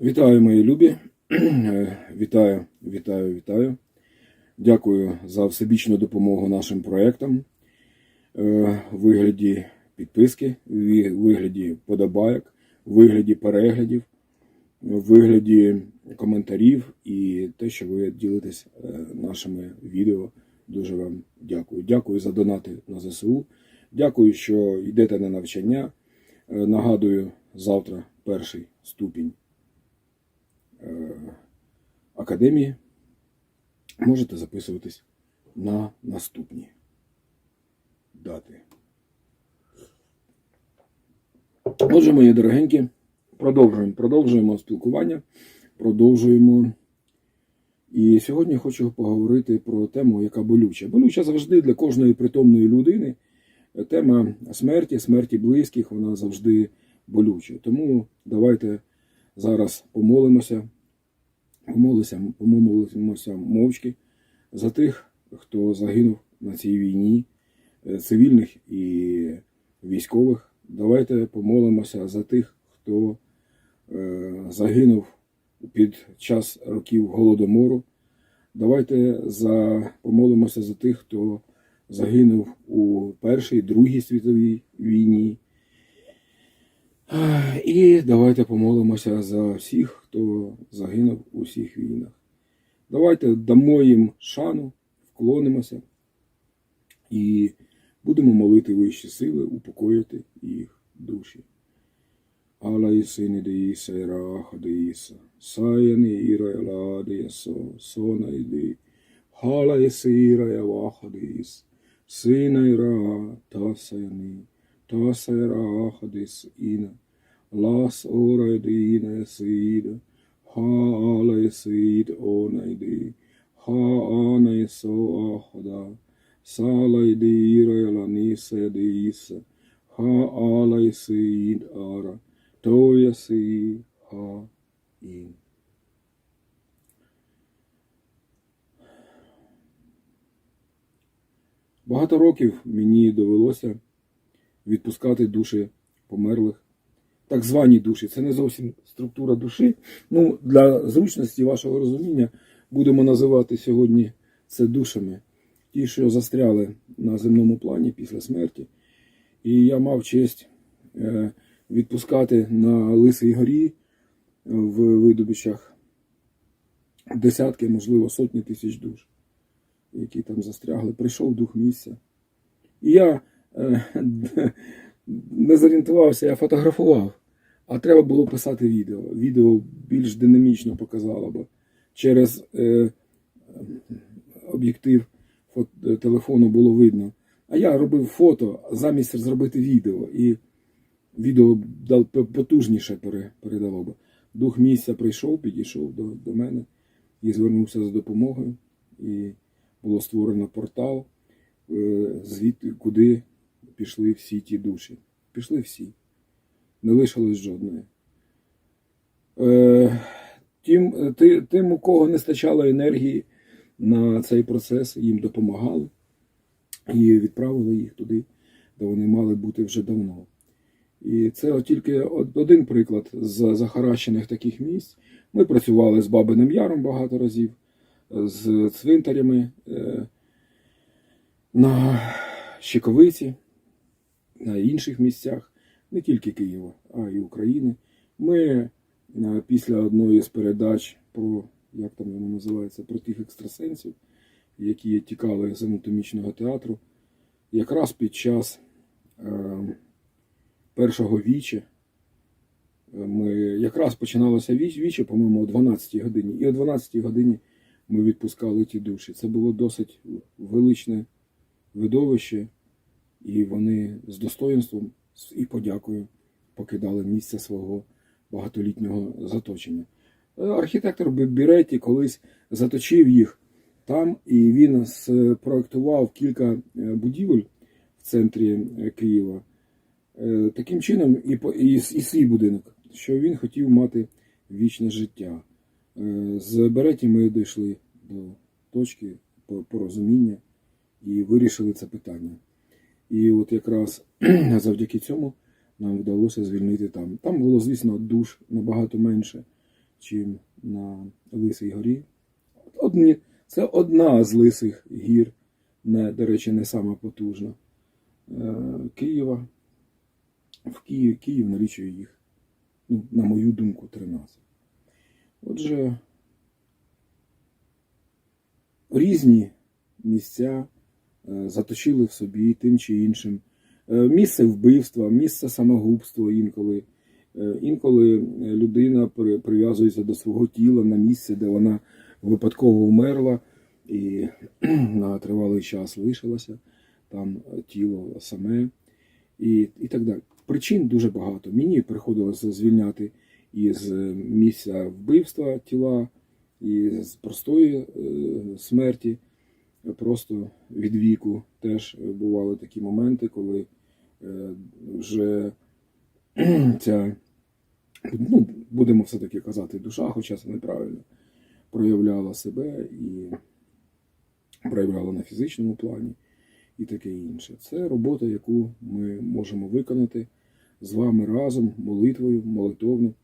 Вітаю, мої любі. Вітаю, вітаю, вітаю. Дякую за всебічну допомогу нашим проєктам Е, в вигляді підписки, в вигляді подобайок, в вигляді переглядів, в вигляді коментарів і те, що ви ділитесь е, нашими відео. Дуже вам дякую. Дякую за донати на ЗСУ. Дякую, що йдете на навчання. Е, Нагадую, завтра перший ступінь е, академії. Можете записуватись на наступні дати. Отже, мої дорогенькі, продовжуємо, продовжуємо спілкування, продовжуємо. І сьогодні хочу поговорити про тему, яка болюча. Болюча завжди для кожної притомної людини. Тема смерті, смерті близьких, вона завжди болюча. Тому давайте зараз помолимося, помолимося, помолимося мовчки за тих, хто загинув на цій війні, е, цивільних і військових. Давайте помолимося за тих, хто е, загинув під час років голодомору. Давайте за, помолимося за тих, хто загинув у Першій, Другій світовій війні. І давайте помолимося за всіх, хто загинув у всіх війнах. Давайте дамо їм шану, вклонимося і будемо молити вищі сили, упокоїти їх душі. Alla i sini de isa i raha de isa. Sayani ira i la de so. Sona i de. Hala i sira i waha de is. Sina i ra ta sayani. Ta say raha de ina. Las ora de sida. Ha ala sid ona i de. Ha ana so ahada. Sala i de ira i la nisa i. Ha ala sid ara. Тоя си ха ін. Багато років мені довелося відпускати душі померлих. Так звані душі. Це не зовсім структура душі. Ну, для зручності вашого розуміння будемо називати сьогодні це душами. Ті, що застряли на земному плані після смерті. І я мав честь. е, відпускати на Лисій горі в видобичах десятки, можливо, сотні тисяч душ, які там застрягли. Прийшов дух місця. І я е, не зорієнтувався, я фотографував, а треба було писати відео. Відео більш динамічно показало, бо через е, об'єктив телефону було видно. А я робив фото замість зробити відео. І відео дал- потужніше передало би. Дух місця прийшов, підійшов до, до мене і звернувся за допомогою. І було створено портал, е, звідти, куди пішли всі ті душі. Пішли всі. Не лишилось жодної. Е, Тим, ти- тим, у кого не стачало енергії на цей процес, їм допомагали і відправили їх туди, де вони мали бути вже давно. І це тільки один приклад з захаращених таких місць. Ми працювали з Бабиним Яром багато разів, з цвинтарями е, на Щековиці, на інших місцях, не тільки Києва, а й України. Ми е, після одної з передач про, як там воно називається, про тих екстрасенсів, які тікали з анатомічного театру, якраз під час. Е, першого вічі. Ми якраз починалося віч, вічі, по-моєму, о 12 годині. І о 12 годині ми відпускали ті душі. Це було досить величне видовище, і вони з достоїнством і подякою покидали місце свого багатолітнього заточення. Архітектор Біреті колись заточив їх там, і він спроектував кілька е, будівель в центрі е, Києва. Е, Таким чином, і, і, і свій будинок, що він хотів мати вічне життя. З Береті ми дійшли до точки порозуміння і вирішили це питання. І от якраз завдяки цьому нам вдалося звільнити там. Там було, звісно, душ набагато менше, чим на Лисій горі. Одні, це одна з лисих гір, не, до речі, не сама потужна. Е, Києва. В Києві Київ налічує їх, ну, на мою думку, 13. Отже, різні місця заточили в собі тим чи іншим. Е, Місце вбивства, місце самогубства інколи. Е, Інколи людина прив'язується до свого тіла на місце, де вона випадково вмерла і на тривалий час лишилася там е, тіло саме і, і так далі. Причин дуже багато. Мені приходилося звільняти із е, місця вбивства тіла, і з простої е, смерті, просто від віку. Теж бували такі моменти, коли е, вже ця, ну, будемо все-таки казати, душа, хоча це неправильно, проявляла себе і проявляла на фізичному плані і таке інше. Це робота, яку ми можемо виконати з вами разом, молитвою, молитовно.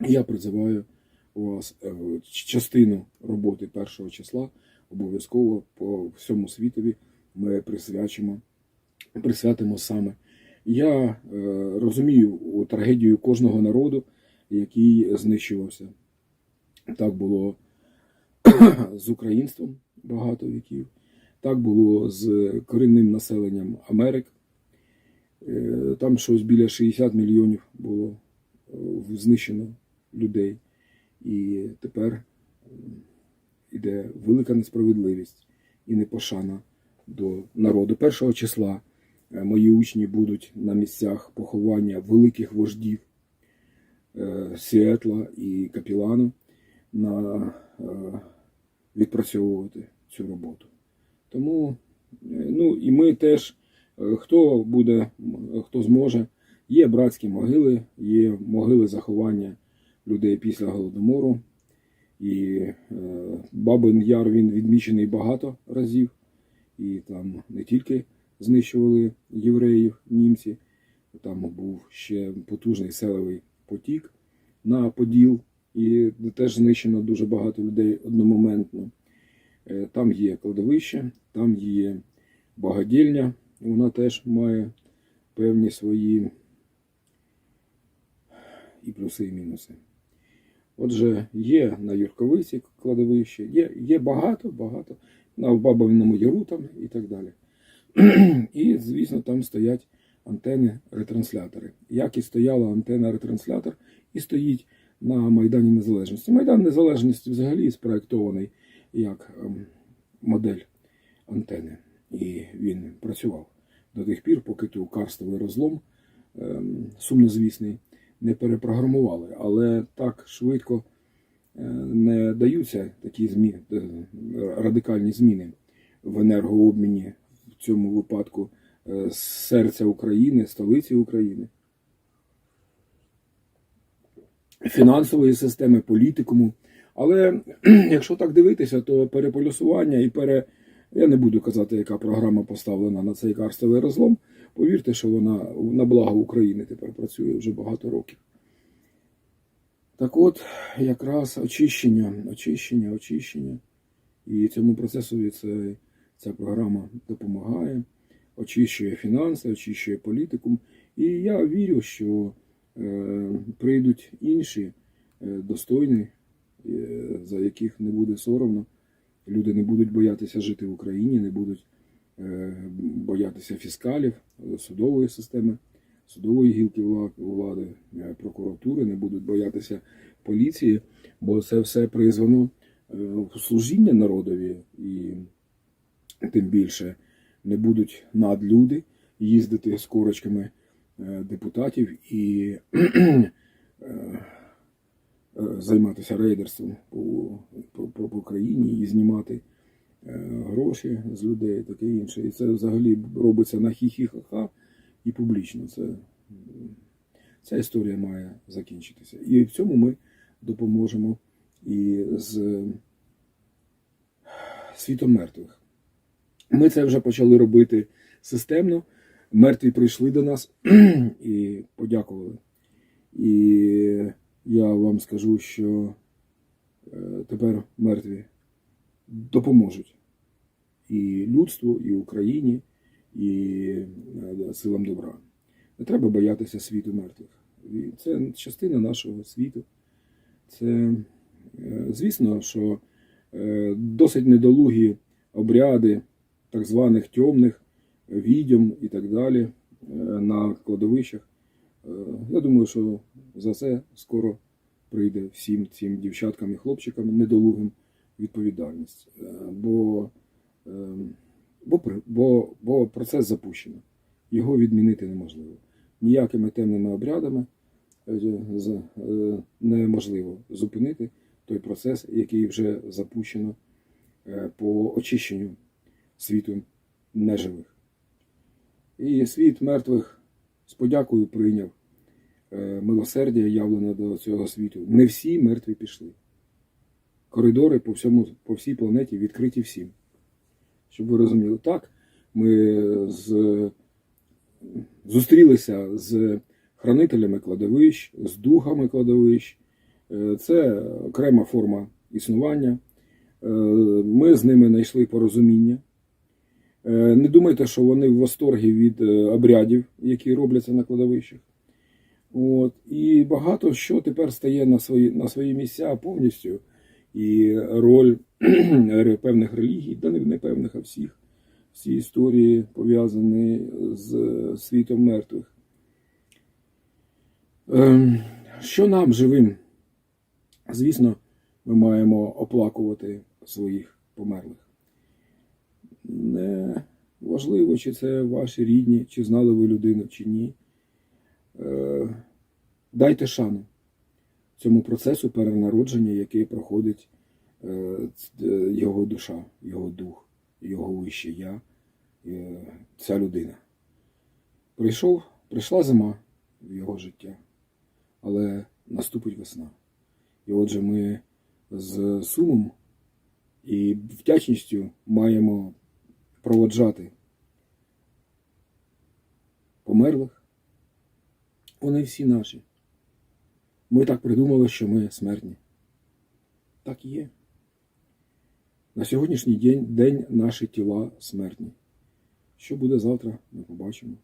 Я призиваю вас е, частину роботи першого числа обов'язково по всьому світові ми присвячимо, присвятимо саме. Я е, розумію трагедію кожного народу, який знищувався. Так було з українством багато віків, так було з корінним населенням Америки. Е, Там щось біля 60 мільйонів було е, знищено людей. І тепер іде велика несправедливість і непошана до народу. Першого числа е, мої учні будуть на місцях поховання великих вождів е, Сіетла і Капілану на е, відпрацьовувати цю роботу. Тому ну, і ми теж, хто буде, хто зможе, є братські могили, є могили заховання людей після голодомору. І е, Бабин Яр він відмічений багато разів. І там не тільки знищували євреїв, німці, там був ще потужний селевий потік на Поділ, і теж знищено дуже багато людей одномоментно. Е, Там є кладовище, там є багадільня, вона теж має певні свої і плюси, і мінуси. Отже, є на Юрковиці кладовище, є, є багато, багато, на Бабовиному Яру там і так далі. І, звісно, там стоять антени ретранслятори. Як і стояла антена ретранслятор, і стоїть на Майдані Незалежності. Майдан Незалежності взагалі спроєктований як ем, модель антени. І він працював до тих пір, поки ту карстовий розлом ем, сумнозвісний не перепрограмували. Але так швидко е, не даються такі змі... е, радикальні зміни в енергообміні в цьому випадку е, серця України, столиці України. Фінансової системи, політикуму. Але якщо так дивитися, то переполюсування і пере. Я не буду казати, яка програма поставлена на цей карстовий розлом. Повірте, що вона на благо України тепер працює вже багато років. Так от, якраз очищення, очищення, очищення. І цьому процесові це, ця програма допомагає, очищує фінанси, очищує політикум. І я вірю, що е, прийдуть інші е, достойні, е, за яких не буде соромно. Люди не будуть боятися жити в Україні, не будуть е, боятися фіскалів, судової системи, судової гілки влади, е, прокуратури, не будуть боятися поліції, бо це все призвано е, в служіння народові. І тим більше не будуть надлюди їздити з корочками депутатів і займатися рейдерством по, по, по, країні і знімати е, гроші з людей, таке інше. І це взагалі робиться на хі-хі-ха-ха і публічно. Це, ця історія має закінчитися. І в цьому ми допоможемо і з світом мертвих. Ми це вже почали робити системно. Мертві прийшли до нас і подякували. І я вам скажу, що е, тепер мертві допоможуть і людству, і Україні, і е, силам добра. Не треба боятися світу мертвих. Це частина нашого світу. Це, е, звісно, що досить недолугі обряди так званих темних відьом і так далі на кладовищах. Я думаю, що за це скоро прийде всім цим дівчаткам і хлопчикам недолугим відповідальність. Е, Бо, е, бо, бо, бо процес запущено. Його відмінити неможливо. Ніякими темними обрядами е, е, неможливо зупинити той процес, який вже запущено по очищенню світу неживих. І світ мертвих з подякою прийняв е, милосердя, явлене до цього світу. Не всі мертві пішли. Коридори по, всьому, по всій планеті відкриті всім. Щоб ви розуміли, так, ми з, зустрілися з хранителями кладовищ, з духами кладовищ. Е, Це окрема форма існування. Е, Ми з ними знайшли порозуміння. Е, Не думайте, що вони в восторгі від е, обрядів, які робляться на кладовищах. От. І багато що тепер стає на свої, на свої місця повністю. І роль певних релігій, да не певних, а всіх, всі історії пов'язані з світом мертвих. Ем, Що нам живим? Звісно, ми маємо оплакувати своїх померлих. Не важливо, чи це ваші рідні, чи знали ви людину, чи ні. Е, Дайте шану цьому процесу перенародження, який проходить е, е, його душа, його дух, його вище я, ця людина. Прийшов, прийшла зима в його життя, але наступить весна. І отже, ми з сумом і вдячністю маємо проводжати померлих. Вони всі наші. Ми так придумали, що ми смертні. Так і є. На сьогоднішній день, день наші тіла смертні. Що буде завтра, ми побачимо.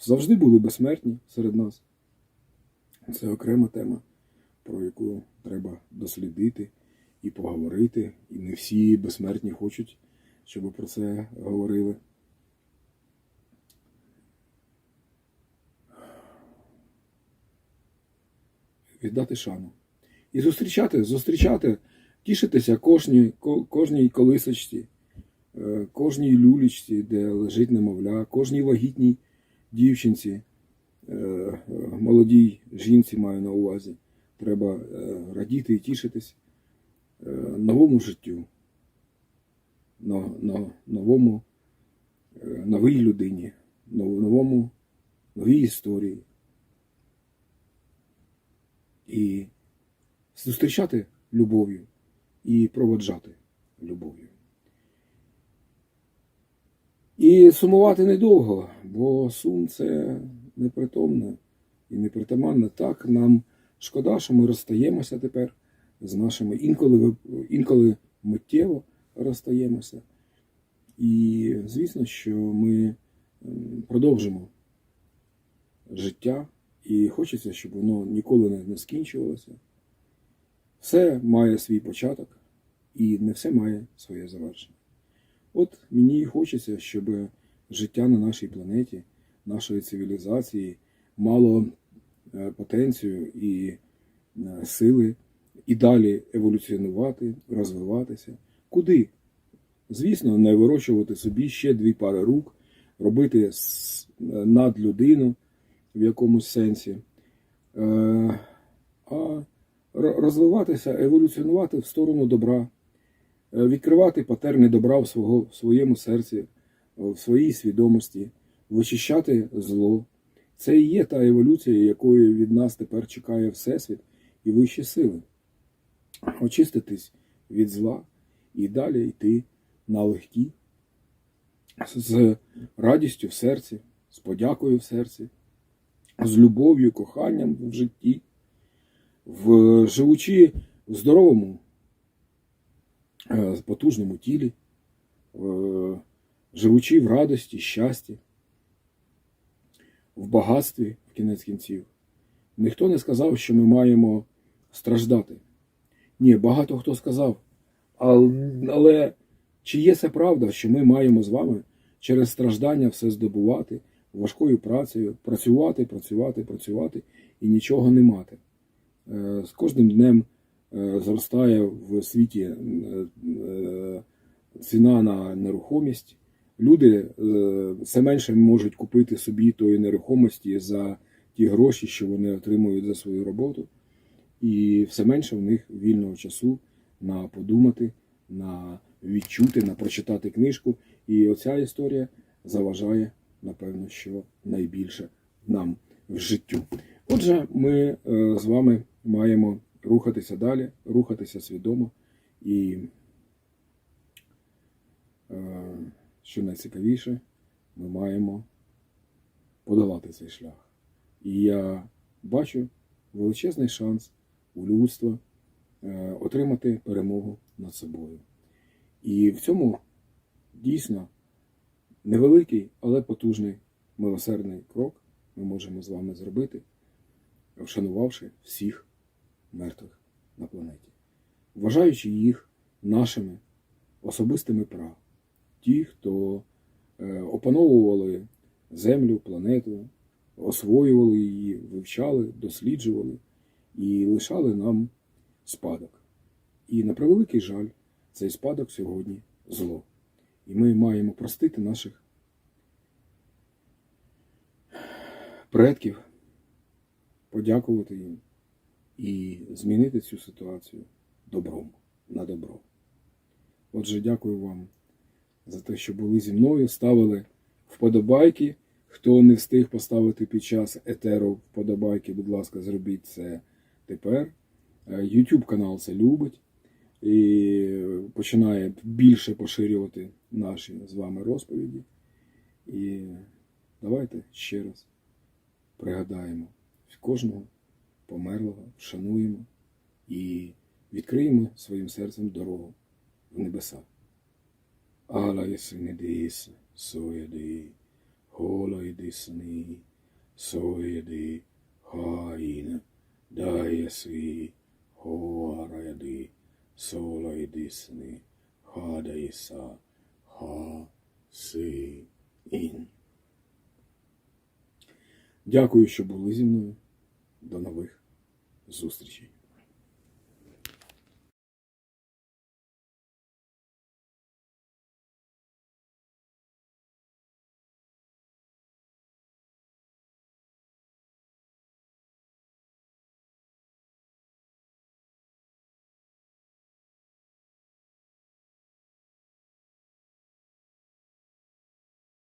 Завжди були безсмертні серед нас. Це окрема тема, про яку треба дослідити і поговорити. І не всі безсмертні хочуть, щоб про це говорили. Віддати шану. І зустрічати, зустрічати, тішитися кожній, ко- кожній колисочці, е, кожній люлічці, де лежить немовля, кожній вагітній дівчинці, е, молодій жінці маю на увазі. Треба е, радіти і тішитись новому життю, новому, е, новій людині, новому, новій історії. І зустрічати любов'ю і проводжати любов'ю. І сумувати недовго, бо сум це непритомне і непритаманне. Так, нам шкода, що ми розстаємося тепер з нашими інколи, інколи миттєво розстаємося. І звісно, що ми продовжимо життя, і хочеться, щоб воно ніколи не, не скінчувалося. Все має свій початок, і не все має своє завершення. От мені хочеться, щоб життя на нашій планеті, нашої цивілізації мало е, потенцію і е, сили і далі еволюціонувати, розвиватися. Куди? Звісно, не вирощувати собі ще дві пари рук, робити над людину в якомусь сенсі, Е, а розвиватися, еволюціонувати в сторону добра, е, відкривати патерни добра в, свого, в своєму серці, в своїй свідомості, вичищати зло. Це і є та еволюція, якої від нас тепер чекає Всесвіт і вищі сили. Очиститись від зла і далі йти на легкі, з радістю в серці, з подякою в серці, з любов'ю, коханням в житті, в, живучи в здоровому, е, потужному тілі, живучи в радості, щасті, в багатстві, в кінець кінців, ніхто не сказав, що ми маємо страждати. Ні, багато хто сказав. Але, чи є це правда, що ми маємо з вами через страждання все здобувати, важкою працею, працювати, працювати, працювати і нічого не мати? Е, З кожним днем е, зростає в світі е, ціна на нерухомість. Люди все менше можуть купити собі тої нерухомості за ті гроші, що вони отримують за свою роботу. І все менше в них вільного часу на подумати, на відчути, на прочитати книжку. І оця історія заважає, напевно, що найбільше нам в життю. Отже, ми е, з вами маємо рухатися далі, рухатися свідомо і, е, що найцікавіше, ми маємо подолати цей шлях. І я бачу величезний шанс у людства отримати перемогу над собою. І в цьому дійсно невеликий, але потужний милосердний крок ми можемо з вами зробити, вшанувавши всіх мертвих на планеті, вважаючи їх нашими особистими прав, ті, хто е, опановували землю, планету, освоювали її, вивчали, досліджували і лишали нам спадок. І на превеликий жаль, цей спадок сьогодні зло. І ми маємо простити наших предків, подякувати їм і змінити цю ситуацію добром на добро. Отже, дякую вам за те, що були зі мною, ставили вподобайки. Хто не встиг поставити під час етеру вподобайки, будь ласка, зробіть це тепер. Е, YouTube канал це любить і починає більше поширювати наші з вами розповіді. І давайте ще раз пригадаємо кожного померлого, вшануємо і відкриємо своїм серцем дорогу в небеса. Ала єсенедіс, соєди, хола єдисни, соєди, хаїна, даяси, хоараяди, сола єдисни, хадайса, ха, си, ін. Дякую, що були зі мною. До нових зустрічей.